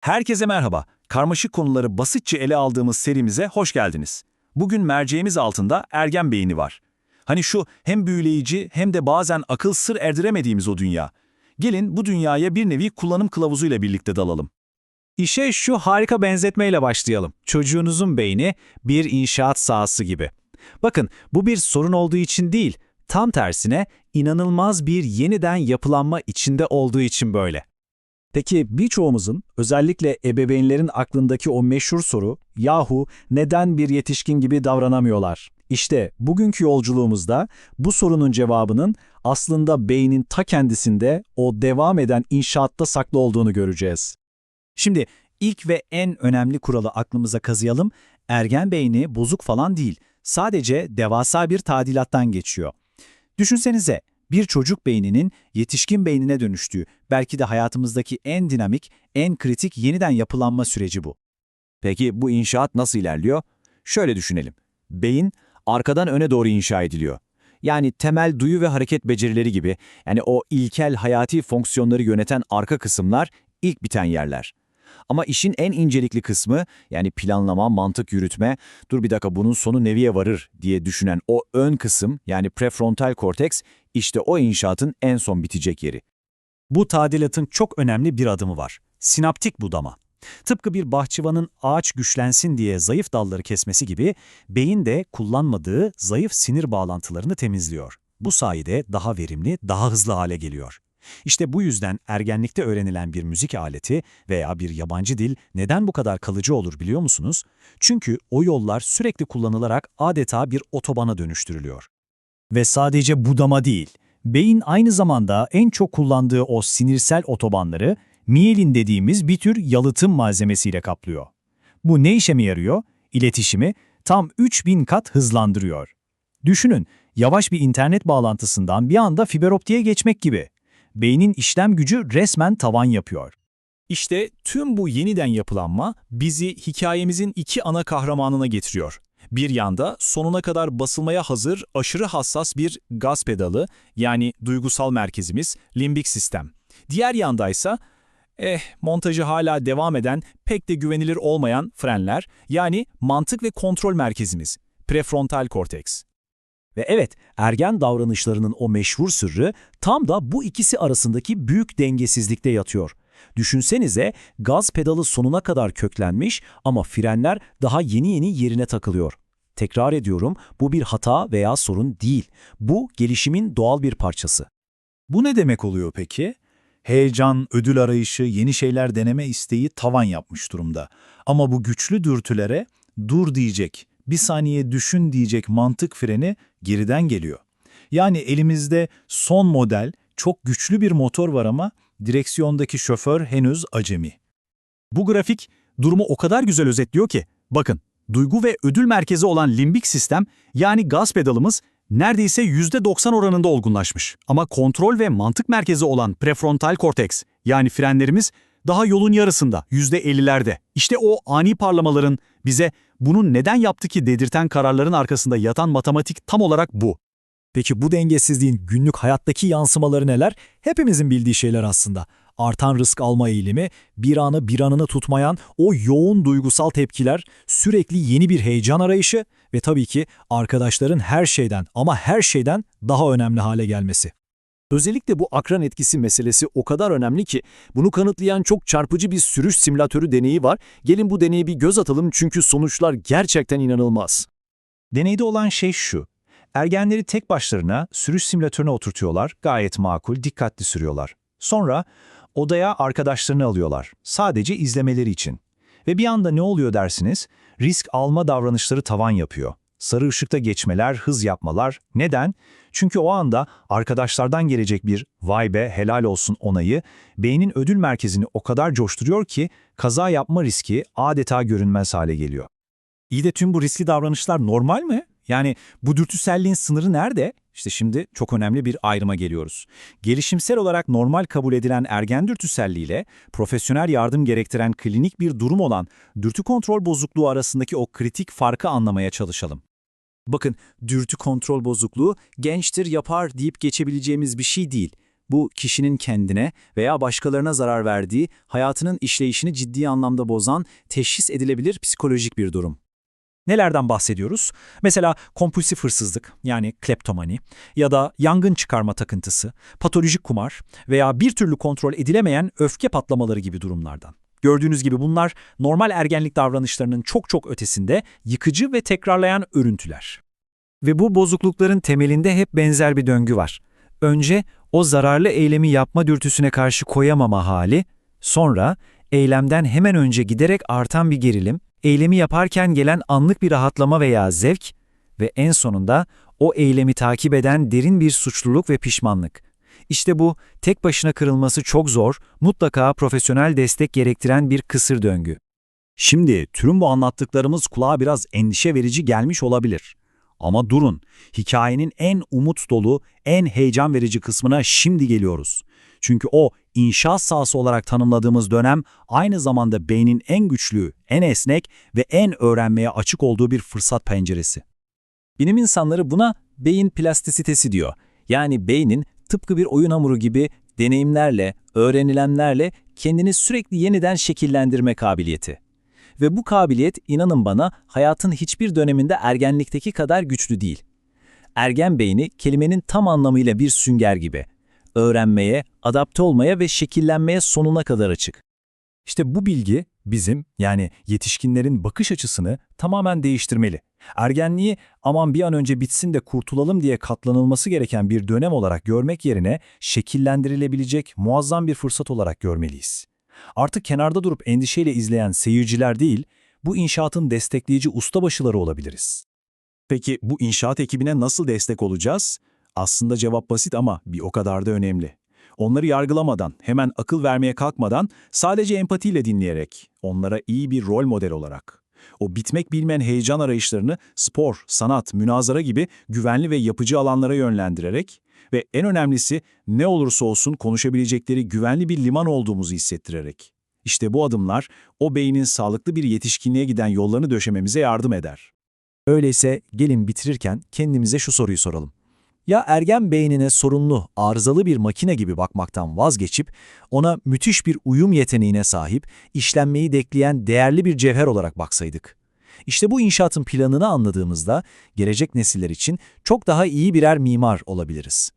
Herkese merhaba. Karmaşık konuları basitçe ele aldığımız serimize hoş geldiniz. Bugün merceğimiz altında ergen beyni var. Hani şu hem büyüleyici hem de bazen akıl sır erdiremediğimiz o dünya. Gelin bu dünyaya bir nevi kullanım kılavuzuyla birlikte dalalım. İşe şu harika benzetmeyle başlayalım. Çocuğunuzun beyni bir inşaat sahası gibi. Bakın bu bir sorun olduğu için değil, tam tersine inanılmaz bir yeniden yapılanma içinde olduğu için böyle. Peki birçoğumuzun, özellikle ebeveynlerin aklındaki o meşhur soru, yahu neden bir yetişkin gibi davranamıyorlar? İşte bugünkü yolculuğumuzda bu sorunun cevabının aslında beynin ta kendisinde o devam eden inşaatta saklı olduğunu göreceğiz. Şimdi ilk ve en önemli kuralı aklımıza kazıyalım. Ergen beyni bozuk falan değil. Sadece devasa bir tadilattan geçiyor. Düşünsenize bir çocuk beyninin yetişkin beynine dönüştüğü, belki de hayatımızdaki en dinamik, en kritik yeniden yapılanma süreci bu. Peki bu inşaat nasıl ilerliyor? Şöyle düşünelim. Beyin arkadan öne doğru inşa ediliyor. Yani temel duyu ve hareket becerileri gibi, yani o ilkel hayati fonksiyonları yöneten arka kısımlar ilk biten yerler. Ama işin en incelikli kısmı, yani planlama, mantık yürütme, dur bir dakika bunun sonu neviye varır diye düşünen o ön kısım, yani prefrontal korteks, işte o inşaatın en son bitecek yeri. Bu tadilatın çok önemli bir adımı var. Sinaptik budama. Tıpkı bir bahçıvanın ağaç güçlensin diye zayıf dalları kesmesi gibi, beyin de kullanmadığı zayıf sinir bağlantılarını temizliyor. Bu sayede daha verimli, daha hızlı hale geliyor. İşte bu yüzden ergenlikte öğrenilen bir müzik aleti veya bir yabancı dil neden bu kadar kalıcı olur biliyor musunuz? Çünkü o yollar sürekli kullanılarak adeta bir otobana dönüştürülüyor. Ve sadece budama değil, beyin aynı zamanda en çok kullandığı o sinirsel otobanları miyelin dediğimiz bir tür yalıtım malzemesiyle kaplıyor. Bu ne işe mi yarıyor? İletişimi tam 3000 kat hızlandırıyor. Düşünün, yavaş bir internet bağlantısından bir anda fiber optiğe geçmek gibi. Beynin işlem gücü resmen tavan yapıyor. İşte tüm bu yeniden yapılanma bizi hikayemizin iki ana kahramanına getiriyor. Bir yanda sonuna kadar basılmaya hazır aşırı hassas bir gaz pedalı yani duygusal merkezimiz limbik sistem. Diğer yandaysa eh montajı hala devam eden pek de güvenilir olmayan frenler yani mantık ve kontrol merkezimiz prefrontal korteks. Ve evet, ergen davranışlarının o meşhur sırrı tam da bu ikisi arasındaki büyük dengesizlikte yatıyor. Düşünsenize gaz pedalı sonuna kadar köklenmiş ama frenler daha yeni yeni yerine takılıyor. Tekrar ediyorum, bu bir hata veya sorun değil. Bu gelişimin doğal bir parçası. Bu ne demek oluyor peki? Heyecan, ödül arayışı, yeni şeyler deneme isteği tavan yapmış durumda. Ama bu güçlü dürtülere dur diyecek, bir saniye düşün diyecek mantık freni geriden geliyor. Yani elimizde son model, çok güçlü bir motor var ama direksiyondaki şoför henüz acemi. Bu grafik durumu o kadar güzel özetliyor ki, bakın, duygu ve ödül merkezi olan limbik sistem yani gaz pedalımız neredeyse %90 oranında olgunlaşmış. Ama kontrol ve mantık merkezi olan prefrontal korteks yani frenlerimiz daha yolun yarısında, %50'lerde. İşte o ani parlamaların bize bunun neden yaptı ki dedirten kararların arkasında yatan matematik tam olarak bu. Peki bu dengesizliğin günlük hayattaki yansımaları neler? Hepimizin bildiği şeyler aslında. Artan risk alma eğilimi, bir anı bir anını tutmayan o yoğun duygusal tepkiler, sürekli yeni bir heyecan arayışı ve tabii ki arkadaşların her şeyden ama her şeyden daha önemli hale gelmesi. Özellikle bu akran etkisi meselesi o kadar önemli ki bunu kanıtlayan çok çarpıcı bir sürüş simülatörü deneyi var. Gelin bu deneye bir göz atalım çünkü sonuçlar gerçekten inanılmaz. Deneyde olan şey şu. Ergenleri tek başlarına sürüş simülatörüne oturtuyorlar, gayet makul, dikkatli sürüyorlar. Sonra odaya arkadaşlarını alıyorlar, sadece izlemeleri için. Ve bir anda ne oluyor dersiniz? Risk alma davranışları tavan yapıyor. Sarı ışıkta geçmeler, hız yapmalar. Neden? Çünkü o anda arkadaşlardan gelecek bir vay be helal olsun onayı beynin ödül merkezini o kadar coşturuyor ki kaza yapma riski adeta görünmez hale geliyor. İyi de tüm bu riskli davranışlar normal mi? Yani bu dürtüselliğin sınırı nerede? İşte şimdi çok önemli bir ayrıma geliyoruz. Gelişimsel olarak normal kabul edilen ergen dürtüselliğiyle profesyonel yardım gerektiren klinik bir durum olan dürtü kontrol bozukluğu arasındaki o kritik farkı anlamaya çalışalım. Bakın, dürtü kontrol bozukluğu gençtir yapar deyip geçebileceğimiz bir şey değil. Bu kişinin kendine veya başkalarına zarar verdiği, hayatının işleyişini ciddi anlamda bozan, teşhis edilebilir psikolojik bir durum. Nelerden bahsediyoruz? Mesela kompulsif hırsızlık yani kleptomani ya da yangın çıkarma takıntısı, patolojik kumar veya bir türlü kontrol edilemeyen öfke patlamaları gibi durumlardan. Gördüğünüz gibi bunlar normal ergenlik davranışlarının çok çok ötesinde yıkıcı ve tekrarlayan örüntüler. Ve bu bozuklukların temelinde hep benzer bir döngü var. Önce o zararlı eylemi yapma dürtüsüne karşı koyamama hali, sonra eylemden hemen önce giderek artan bir gerilim, eylemi yaparken gelen anlık bir rahatlama veya zevk ve en sonunda o eylemi takip eden derin bir suçluluk ve pişmanlık. İşte bu tek başına kırılması çok zor, mutlaka profesyonel destek gerektiren bir kısır döngü. Şimdi tüm bu anlattıklarımız kulağa biraz endişe verici gelmiş olabilir. Ama durun, hikayenin en umut dolu, en heyecan verici kısmına şimdi geliyoruz. Çünkü o inşaat sahası olarak tanımladığımız dönem aynı zamanda beynin en güçlü, en esnek ve en öğrenmeye açık olduğu bir fırsat penceresi. Bilim insanları buna beyin plastisitesi diyor. Yani beynin tıpkı bir oyun hamuru gibi deneyimlerle, öğrenilenlerle kendini sürekli yeniden şekillendirme kabiliyeti. Ve bu kabiliyet inanın bana hayatın hiçbir döneminde ergenlikteki kadar güçlü değil. Ergen beyni kelimenin tam anlamıyla bir sünger gibi. Öğrenmeye, adapte olmaya ve şekillenmeye sonuna kadar açık. İşte bu bilgi bizim yani yetişkinlerin bakış açısını tamamen değiştirmeli. Ergenliği aman bir an önce bitsin de kurtulalım diye katlanılması gereken bir dönem olarak görmek yerine şekillendirilebilecek muazzam bir fırsat olarak görmeliyiz. Artık kenarda durup endişeyle izleyen seyirciler değil, bu inşaatın destekleyici ustabaşıları olabiliriz. Peki bu inşaat ekibine nasıl destek olacağız? Aslında cevap basit ama bir o kadar da önemli. Onları yargılamadan, hemen akıl vermeye kalkmadan, sadece empatiyle dinleyerek, onlara iyi bir rol model olarak. O bitmek bilmeyen heyecan arayışlarını spor, sanat, münazara gibi güvenli ve yapıcı alanlara yönlendirerek ve en önemlisi ne olursa olsun konuşabilecekleri güvenli bir liman olduğumuzu hissettirerek. İşte bu adımlar o beynin sağlıklı bir yetişkinliğe giden yollarını döşememize yardım eder. Öyleyse gelin bitirirken kendimize şu soruyu soralım. Ya ergen beynine sorunlu, arızalı bir makine gibi bakmaktan vazgeçip ona müthiş bir uyum yeteneğine sahip, işlenmeyi bekleyen değerli bir cevher olarak baksaydık? İşte bu inşaatın planını anladığımızda gelecek nesiller için çok daha iyi birer mimar olabiliriz.